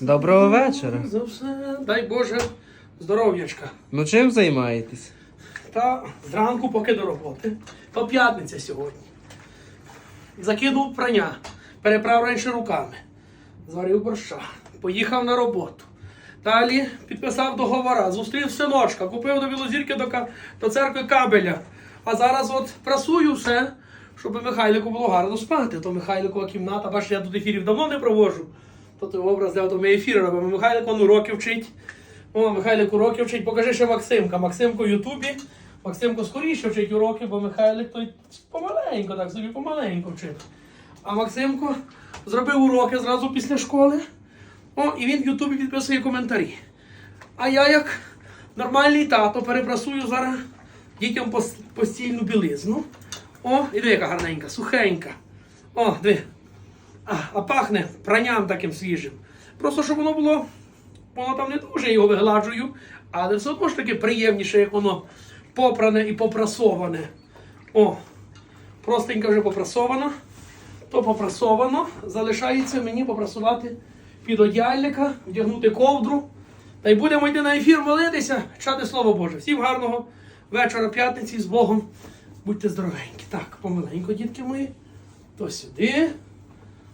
Доброго вечора. За все, дай Боже, здоров'ячка. Ну чим займаєтесь? Та зранку поки до роботи. То п'ятниця сьогодні. Закинув прання, переправ раніше руками. Зварив борща. Поїхав на роботу. Далі підписав договора, зустрів синочка, купив до Білозірки до, до церкви кабеля. А зараз от прасую все, щоб Михайлику було гарно спати. То Михайликова кімната, бачиш, я тут ефірів давно не проводжу. То той образ для ми ефіри робимо. Михайлик он уроки вчить. О, Михайлик уроки вчить. Покажи ще Максимка. Максимко в Ютубі. Максимко скоріше вчить уроки, бо Михайлик той помаленько, так собі помаленько вчить. А Максимко зробив уроки зразу після школи. О, і він в Ютубі підписує коментарі. А я, як нормальний тато, перепрасую зараз дітям пос- постільну білизну. О, і диви, яка гарненька, сухенька. О, диви. А, пахне пранням таким свіжим. Просто щоб воно було, воно там не дуже його вигладжую, але все одно ж таки приємніше, як воно попране і попрасоване. О, простенько вже попрасовано. То попрасовано. Залишається мені попрасувати під одяльника, вдягнути ковдру. Та й будемо йти на ефір молитися, чати Слово Боже. Всім гарного вечора, п'ятниці з Богом. Будьте здоровенькі. Так, помаленько, дітки мої. То сюди,